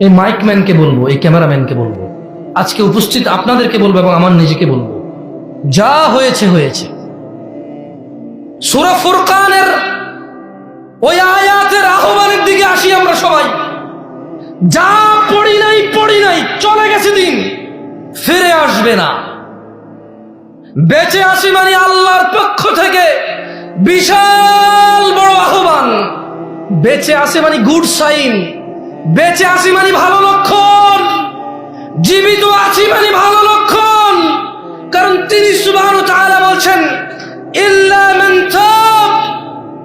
এই মাইকম্যানকে বলব, এই ক্যামেরাম্যানকে বলব। আজকে উপস্থিত আপনাদেরকে বলব এবং আমার নিজেকে বলব। যা হয়েছে হয়েছে। সুরা ফুরকানের ওই আয়াতের আহ্বানের দিকে আসি আমরা সবাই। যা পড়ি নাই পড়ি নাই, চলে গেছে দিন। ফিরে আসবে না। বেঁচে আসি মানে আল্লাহর পক্ষ থেকে বিশাল বড় আহ্বান। বেঁচে আসে মানে গুড সাইন। বেঁচে আসি মানে ভালো লক্ষণ। জীবিত আছি মানে ভালো লক্ষণ। কারণ তিনি ওয়া তাআলা বলছেন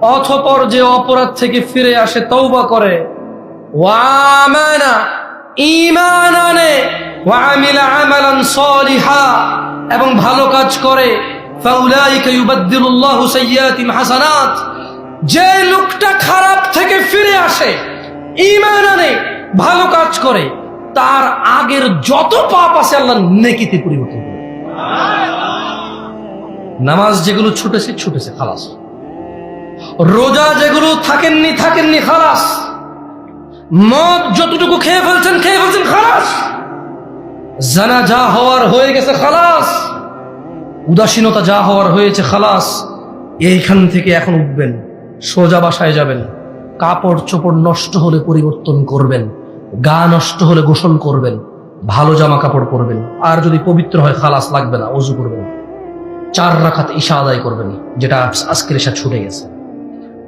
অথপর যে অপরাধ থেকে ফিরে আসে তৌবা করে। ওয়ামিলা আমালান এবং ভালো কাজ করে। যে লোকটা খারাপ থেকে ফিরে আসে ঈমান আনে, ভালো কাজ করে, তার আগের যত পাপ আছে আল্লাহ নেকিতে পরিবর্তন করে নামাজ যেগুলো ছুটেছে ছুটেছে, খালাস। রোজা যেগুলো থাকেননি থাকেননি, খালাস। মদ যতটুকু খেয়ে ফেলছেন খেয়ে ফেলছেন, খালাস। জানা যা হওয়ার হয়ে গেছে, খালাস। উদাসীনতা যা হওয়ার হয়েছে, খালাস। এইখান থেকে এখন উঠবেন, সোজা বাসায় যাবেন। কাপড় চোপড় নষ্ট হলে পরিবর্তন করবেন, গা নষ্ট হলে গোসল করবেন, ভালো জামা কাপড় পরবেন, আর যদি পবিত্র হয় খালাস লাগবে না, অজু করবেন চার রাখাত ঈশা আদায় করবেন, যেটা আজকের ঈশা ছুটে গেছে।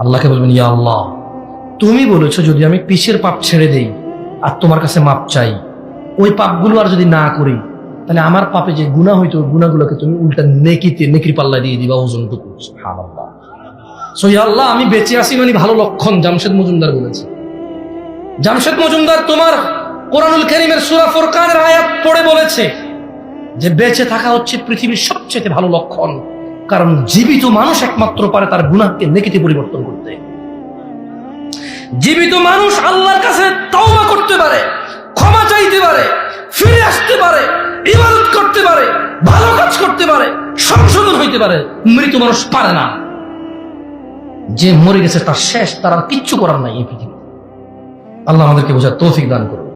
আল্লাহকে বলবেন, ইয়া আল্লাহ, তুমি বলেছ যদি আমি পিসের পাপ ছেড়ে দেই আর তোমার কাছে মাপ চাই, ওই পাপগুলো আর যদি না করি, তাহলে আমার পাপে যে গুণা হইতো, ওই গুণাগুলোকে তুমি উল্টা নেকিতে, নেকির পাল্লা দিয়ে দিবা ওজনটুকু। সুবহানাল্লাহ। সো আল্লাহ, আমি বেঁচে আছি মানে ভালো লক্ষণ, জামশেদ মজুমদার বলেছে। জামশেদ মজুমদার তোমার কোরআনুল করিমের সূরা ফুরকানের আয়াত পড়ে বলেছে যে বেঁচে থাকা হচ্ছে পৃথিবীর সবচেয়ে ভালো লক্ষণ, কারণ জীবিত মানুষ একমাত্র পারে তার গুণাকে নেকিতে পরিবর্তন করতে। জীবিত মানুষ আল্লাহর কাছে তওবা করতে পারে, ক্ষমা চাইতে পারে, ফিরে আসতে পারে, ইবাদত করতে পারে, ভালো কাজ করতে পারে, সংশোধন হইতে পারে, মৃত মানুষ পারে না। যে মরে গেছে তার শেষ, তার আর কিচ্ছু করার নাই এই পৃথিবী আল্লাহ আমাদেরকে বোঝার তৌফিক দান করুন।